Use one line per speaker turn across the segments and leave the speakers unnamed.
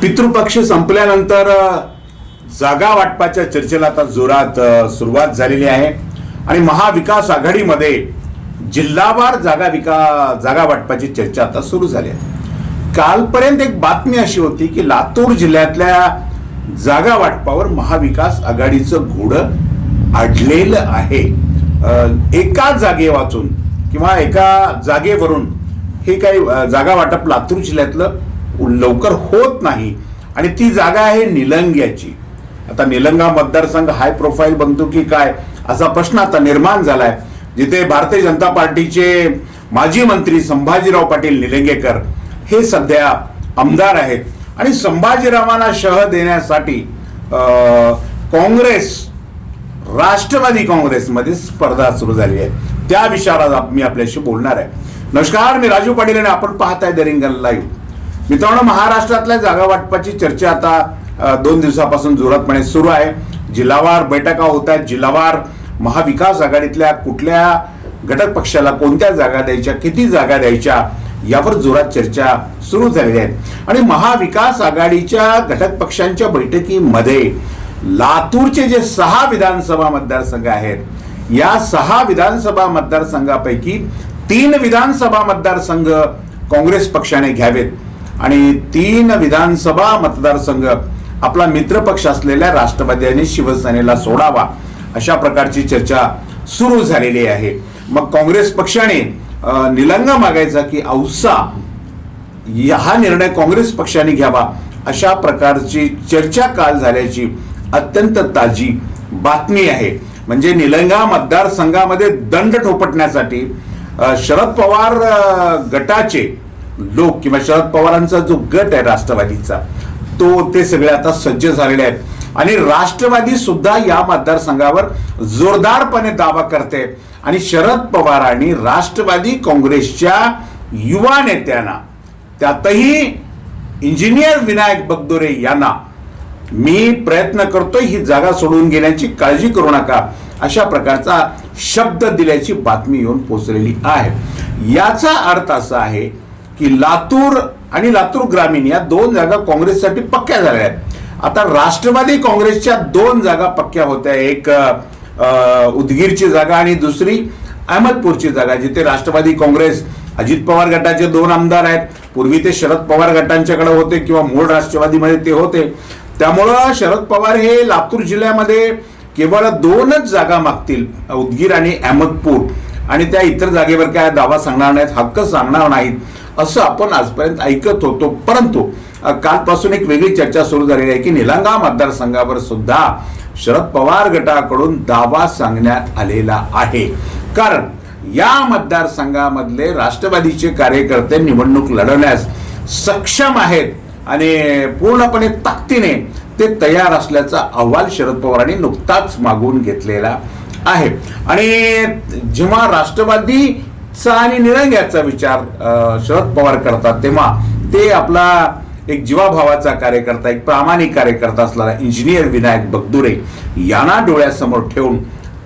पितृपक्ष संपल्यानंतर जागा वाटपाच्या चर्चेला आता जोरात सुरुवात झालेली आहे. आणि महाविकास आघाडीमध्ये जिल्हावार जागा विका जागा वाटपाची चर्चा आता सुरू झाली आहे. कालपर्यंत एक बातमी अशी होती की लातूर जिल्ह्यातल्या जागा वाटपावर महाविकास आघाडीचं घोडं अडलेलं आहे. एका जागे वाचून किंवा एका जागेवरून हे काही जागा वाटप लातूर जिल्ह्यातलं लवकर होत नाही. आणि ती जागा आहे निलंग्याची. आता निलंगा मतदारसंघ हाय प्रोफाईल बनतो की काय? असा प्रश्न आता निर्माण झालाय. जिथे भारतीय जनता पार्टीचे माजी मंत्री संभाजीराव पाटील निलंगेकर हे सध्या आमदार आहेत. आणि संभाजीरावांना शह देण्यासाठी काँग्रेस राष्ट्रवादी काँग्रेसमध्ये स्पर्धा सुरू झाली आहे. त्या विषयावर मी आपल्याशी बोलणार आहे. नमस्कार मी राजू पाटील आणि आपण पाहताय द लाईव्ह मित्रांनो महाराष्ट्रातल्या जागा वाटपाची चर्चा आता दोन दिवसापासून जोरातपणे सुरू आहे. जिल्हावार बैठका होत आहेत. जिल्हावार महाविकास आघाडीतल्या कुठल्या घटक पक्षाला कोणत्या जागा द्यायच्या किती जागा द्यायच्या यावर जोरात चर्चा सुरू झालेली आहे. आणि महाविकास आघाडीच्या घटक पक्षांच्या बैठकीमध्ये लातूरचे जे सहा विधानसभा मतदारसंघ आहेत या सहा विधानसभा मतदारसंघापैकी तीन विधानसभा मतदारसंघ काँग्रेस पक्षाने घ्यावेत. आणि तीन विधानसभा मतदारसंघ आपला मित्रपक्ष असलेल्या राष्ट्रवादी आणि शिवसेनेला सोडावा अशा प्रकारची चर्चा सुरू झालेली आहे. मग काँग्रेस पक्षाने निलंग निलंगा मागायचा की औसा या- हा निर्णय काँग्रेस पक्षाने घ्यावा अशा प्रकारची चर्चा काल झाल्याची अत्यंत ताजी बातमी आहे. म्हणजे निलंगा मतदारसंघामध्ये दंड ठोपटण्यासाठी शरद पवार गटाचे लोक किंवा शरद पवारांचा जो गट आहे राष्ट्रवादीचा तो ते सगळे आता सज्ज झालेले आहेत. आणि राष्ट्रवादी सुद्धा या मतदारसंघावर जोरदारपणे दावा करते. आणि शरद पवारांनी राष्ट्रवादी काँग्रेसच्या युवा नेत्यांना त्यातही इंजिनियर विनायक बगदोरे यांना मी प्रयत्न करतोय ही जागा सोडून घेण्याची काळजी करू नका अशा प्रकारचा शब्द दिल्याची बातमी येऊन पोचलेली आहे. याचा अर्थ असा आहे की लातूर आणि लातूर ग्रामीण या दोन जागा काँग्रेससाठी पक्क्या झाल्या आहेत. आता राष्ट्रवादी काँग्रेसच्या दोन जागा पक्क्या होत्या. एक उदगीरची जागा आणि दुसरी अहमदपूरची जागा जिथे राष्ट्रवादी काँग्रेस अजित पवार गटाचे दोन आमदार आहेत. पूर्वी ते शरद पवार गटांच्याकडे होते किंवा मूळ राष्ट्रवादीमध्ये ते होते. त्यामुळं शरद पवार हे लातूर जिल्ह्यामध्ये केवळ दोनच जागा मागतील उदगीर आणि अहमदपूर. आणि त्या इतर जागेवर काय दावा सांगणार नाहीत हक्क सांगणार नाहीत असं आपण आजपर्यंत ऐकत होतो. परंतु कालपासून एक वेगळी चर्चा सुरू झालेली आहे की निलंगा मतदारसंघावर सुद्धा शरद पवार गटाकडून दावा सांगण्यात आलेला आहे. कारण या मतदारसंघामधले राष्ट्रवादीचे कार्यकर्ते निवडणूक लढवण्यास सक्षम आहेत आणि पूर्णपणे ताकदीने ते तयार असल्याचा अहवाल शरद पवारांनी नुकताच मागून घेतलेला आहे. आणि जेव्हा राष्ट्रवादीचा आणि निरंग्याचा विचार शरद पवार करतात तेव्हा ते आपला एक जीवाभावाचा कार्यकर्ता एक प्रामाणिक कार्यकर्ता असलेला इंजिनियर विनायक बगदुरे यांना डोळ्यासमोर ठेवून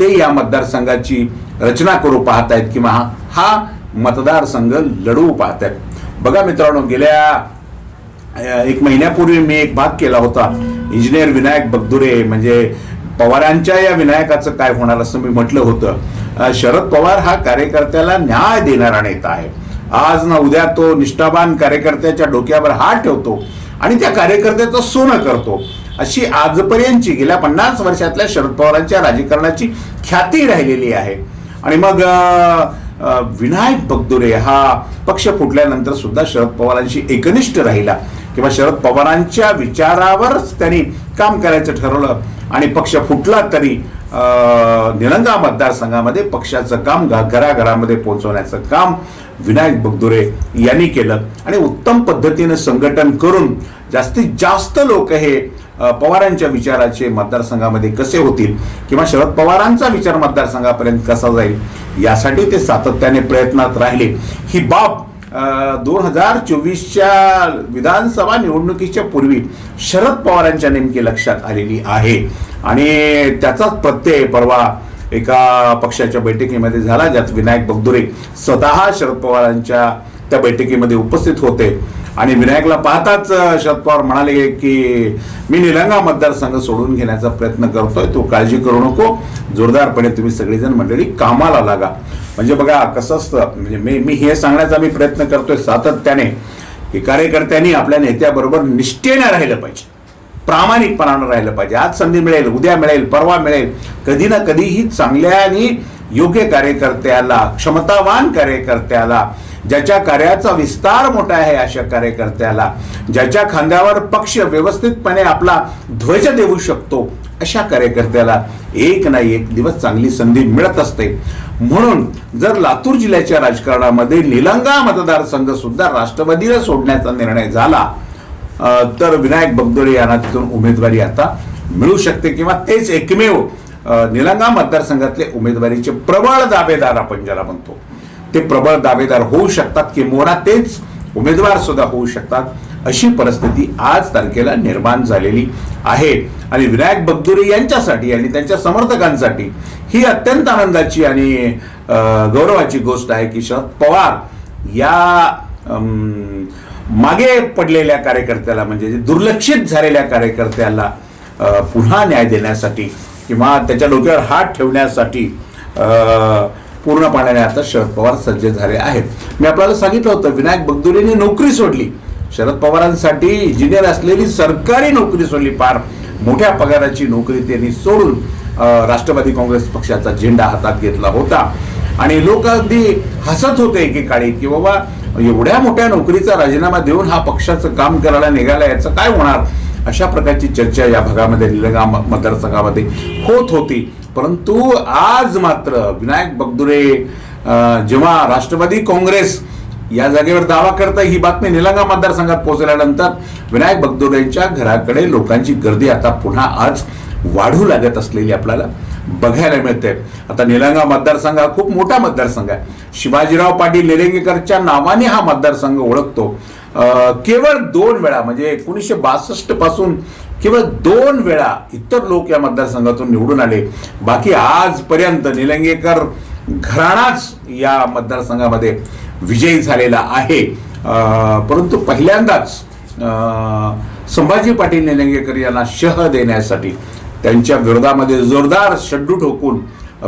ते या मतदारसंघाची रचना करू पाहत आहेत किंवा हा- हा मतदारसंघ लढवू पाहत आहेत बघा मित्रांनो गेल्या एक महिन्यापूर्वी मी एक भाग केला होता. इंजिनियर विनायक बगदुरे म्हणजे पवारांच्या या विनायकाचं काय होणार असं मी म्हटलं होतं. शरद पवार हा कार्यकर्त्याला न्याय देणारा नेता आहे. आज ना उद्या तो निष्ठावान कार्यकर्त्याच्या डोक्यावर हात ठेवतो आणि त्या कार्यकर्त्याचं सोनं करतो. अशी आजपर्यंतची गेल्या पन्नास वर्षातल्या शरद पवारांच्या राजकारणाची ख्याती राहिलेली आहे. आणि मग विनायक बगदुरे हा पक्ष फुटल्यानंतर सुद्धा शरद पवारांशी एकनिष्ठ राहिला. किंवा शरद पवारांच्या विचारावरच त्यांनी काम करायचं ठरवलं. आणि पक्ष फुटला तरी निलंगा मतदारसंघामध्ये पक्षाचं काम घराघरामध्ये पोहोचवण्याचं काम विनायक बगदुरे यांनी केलं. आणि उत्तम पद्धतीनं संघटन करून जास्तीत जास्त लोक हे पवारांच्या विचाराचे मतदारसंघामध्ये कसे होतील किंवा शरद पवारांचा विचार मतदारसंघापर्यंत कसा जाईल यासाठी ते सातत्याने प्रयत्नात राहिले. ही बाब दोन हजार चोवीसच्या विधानसभा निवडणुकीच्या पूर्वी शरद पवारांच्या नेमकी लक्षात आलेली आहे. आणि त्याचाच प्रत्यय परवा एका पक्षाच्या बैठकीमध्ये झाला ज्यात विनायक बगदुरे स्वतः शरद पवारांच्या त्या बैठकीमध्ये उपस्थित होते. आणि विनायकला पाहताच शरद पवार म्हणाले की मी निलंगा मतदारसंघ सोडून घेण्याचा प्रयत्न करतोय तू काळजी करू नको. जोरदारपणे तुम्ही सगळेजण मंडळी कामाला लागा. म्हणजे बघा कसं असतं म्हणजे मी मी हे सांगण्याचा मी प्रयत्न करतोय सातत्याने की कार्यकर्त्यांनी आपल्या नेत्याबरोबर निष्ठेने राहिलं पाहिजे. प्रामाणिकपणानं राहिलं पाहिजे. आज संधी मिळेल उद्या मिळेल परवा मिळेल. कधी ना कधीही चांगल्या आणि योग्य कार्यकर्त्याला क्षमतावान कार्यकर्त्याला ज्याच्या कार्याचा विस्तार मोठा आहे अशा कार्यकर्त्याला ज्याच्या खांद्यावर पक्ष व्यवस्थितपणे आपला ध्वज देऊ शकतो अशा कार्यकर्त्याला एक नाही एक दिवस चांगली संधी मिळत असते. म्हणून जर लातूर जिल्ह्याच्या राजकारणामध्ये निलंगा मतदारसंघ सुद्धा राष्ट्रवादीला सोडण्याचा निर्णय झाला तर विनायक बगदोळे यांना तिथून उमेदवारी आता मिळू शकते किंवा तेच एकमेव निलंगा मतदारसंघातले उमेदवारीचे प्रबळ दावेदार आपण ज्याला म्हणतो. ते प्रबळ दावेदार होऊ शकतात किंवा तेच उमेदवार सुद्धा होऊ शकतात अशी परिस्थिती आज तारखेला निर्माण झालेली आहे. आणि विनायक बगदुरे यांच्यासाठी आणि त्यांच्या समर्थकांसाठी ही अत्यंत आनंदाची आणि गौरवाची गोष्ट आहे की शरद पवार या मागे पडलेल्या कार्यकर्त्याला म्हणजे दुर्लक्षित झालेल्या कार्यकर्त्याला पुन्हा न्याय देण्यासाठी किंवा त्याच्या डोक्यावर हात ठेवण्यासाठी अ, पूर्णपणाने आता शरद पवार सज्ज झाले आहेत. मी आपल्याला सांगितलं होतं विनायक बगदुरेने नोकरी सोडली. शरद पवारांसाठी इंजिनियर असलेली सरकारी नोकरी सोडली. फार मोठ्या पगाराची नोकरी त्यांनी सोडून राष्ट्रवादी काँग्रेस पक्षाचा झेंडा हातात घेतला होता. आणि लोक अगदी हसत होते एकेकाळी की बाबा एवढ्या मोठ्या नोकरीचा राजीनामा देऊन हा पक्षाचं काम करायला निघाला याचं काय होणार? अशा प्रकारची चर्चा या भागामध्ये निलंगा मतदारसंघामध्ये होत होती. परंतु आज मात्र विनायक बगदुरे जेव्हा राष्ट्रवादी काँग्रेस या जागेवर दावा करता ही बातमी निलंगा मतदारसंघात पोहोचल्यानंतर विनायक बगदुरेंच्या घराकडे लोकांची गर्दी आता पुन्हा आज वाढू लागत असलेली आपल्याला बघायला मिळते आता निलंगा मतदारसंघ हा खूप मोठा मतदारसंघ आहे. शिवाजीराव पाटील निलंगेकरच्या नावाने हा मतदारसंघ ओळखतो. केवळ दोन वेळा म्हणजे एकोणीसशे बासष्टपासून केवळ दोन वेळा इतर लोक या मतदारसंघातून निवडून आले. बाकी आजपर्यंत निलंगेकर घराणाच या मतदारसंघामध्ये विजयी झालेला आहे. परंतु पहिल्यांदाच संभाजी पाटील निलंगेकर यांना शह देण्यासाठी त्यांच्या विरोधामध्ये जोरदार शड्डू ठोकून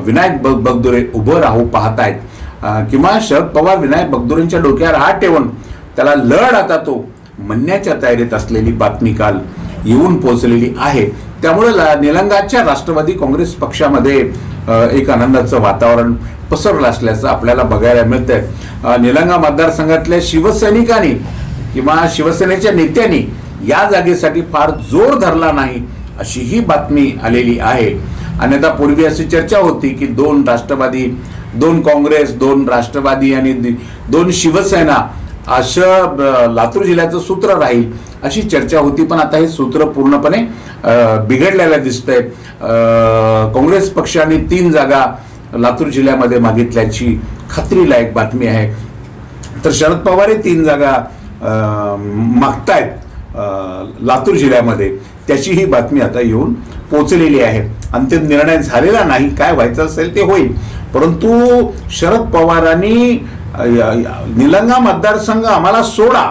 विनायक बग बगदुरे उभं राहू पाहतायत. आहेत किंवा शरद पवार विनायक बगदुरेंच्या डोक्यावर हात ठेवून त्याला लढ आता तो म्हणण्याच्या तयारीत असलेली बातमी काल येऊन पोहोचलेली आहे. त्यामुळे ला- निलंगाच्या राष्ट्रवादी काँग्रेस पक्षामध्ये एक आनंदाचं वातावरण पसरलं असल्याचं आपल्याला बघायला मिळतंय. निलंगा मतदारसंघातल्या शिवसैनिकांनी किंवा शिवसेनेच्या नेत्यांनी या जागेसाठी फार जोर धरला नाही अशी ही बातमी आलेली आहे. अन्यथा पूर्वी अशी चर्चा होती की दोन राष्ट्रवादी दोन काँग्रेस दोन राष्ट्रवादी आणि दोन शिवसेना असं लातूर जिल्ह्याचं सूत्र राहील अशी चर्चा होती. पण आता हे सूत्र पूर्णपणे बिघडलेलं दिसतंय. काँग्रेस पक्षाने तीन जागा लातूर जिल्ह्यामध्ये मागितल्याची खात्रीलायक बातमी आहे. तर शरद पवार हे तीन जागा मागतायत लातूर जिल्ह्यामध्ये. त्याची ही बातमी आता येऊन पोचलेली आहे. अंतिम निर्णय झालेला नाही काय व्हायचं असेल ते होईल. परंतु शरद पवारांनी निलंगा मतदारसंघ आम्हाला सोडा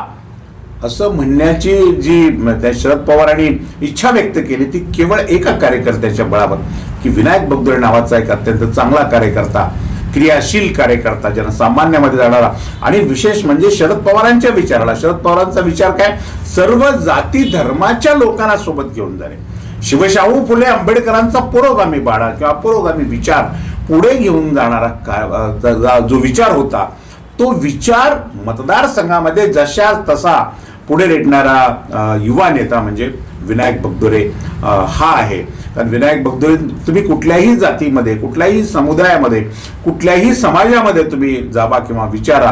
असं म्हणण्याची जी त्या शरद पवारांनी इच्छा व्यक्त केली ती केवळ एका कार्यकर्त्याच्या बळावर की विनायक बगदोळे नावाचा एक अत्यंत चांगला कार्यकर्ता क्रियाशील कार्यकर्ता जनसामान्यामध्ये जाणारा. आणि विशेष म्हणजे शरद पवारांच्या विचाराला. शरद पवारांचा विचार काय? सर्व जाती धर्माच्या लोकांना सोबत घेऊन जाणे. शिवशाहू फुले आंबेडकरांचा पुरोगामी बाळा किंवा पुरोगामी विचार पुढे घेऊन जाणारा का- जो विचार होता तो विचार मतदारसंघामध्ये जशा तसा पुढे रेटणारा युवा नेता म्हणजे विनायक बगदोरे हा आहे. कारण विनायक बगदोरे तुम्ही कुठल्याही जातीमध्ये कुठल्याही समुदायामध्ये कुठल्याही समाजामध्ये तुम्ही जावा किंवा विचारा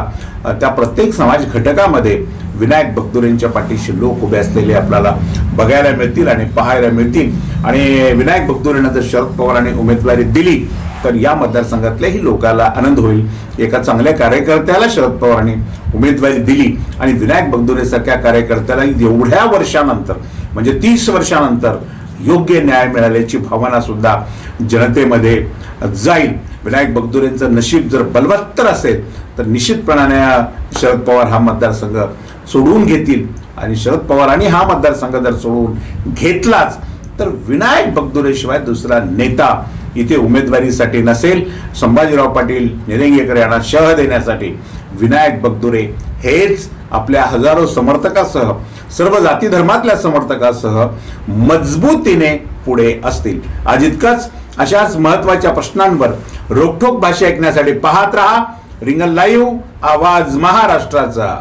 त्या प्रत्येक समाज घटकामध्ये विनायक बगदोरेंच्या पाठीशी लोक उभे असलेले आपल्याला बघायला मिळतील आणि पाहायला मिळतील. आणि विनायक बगदोरेंना जर शरद पवारांनी उमेदवारी दिली तर या मतदारसंघातल्याही लोकाला आनंद होईल. एका चांगल्या कार्यकर्त्याला शरद पवारांनी उमेदवारी दिली आणि विनायक बगदुरेसारख्या कार्यकर्त्याला एवढ्या वर्षानंतर म्हणजे तीस वर्षानंतर योग्य न्याय मिळाल्याची भावना सुद्धा जनतेमध्ये जाईल. विनायक बगदुरेंचं नशीब जर बलवत्तर असेल तर निश्चितपणाने शरद पवार हा मतदारसंघ सोडवून घेतील. आणि शरद पवारांनी हा मतदारसंघ जर सोडवून घेतलाच तर विनायक बगदुरेशिवाय दुसरा नेता इथे उमेदवारीसाठी नसेल संभाजीराव पाटील निरंगेकर यांना शह देण्यासाठी विनायक बगदुरे हेच आपल्या हजारो समर्थकासह सर्व जाती धर्मातल्या समर्थकासह मजबूतीने पुढे असतील. आज इतकंच अशाच महत्त्वाच्या प्रश्नांवर रोखोक भाषा ऐकण्यासाठी पाहत रहा रिंगल लाईव्ह आवाज महाराष्ट्राचा.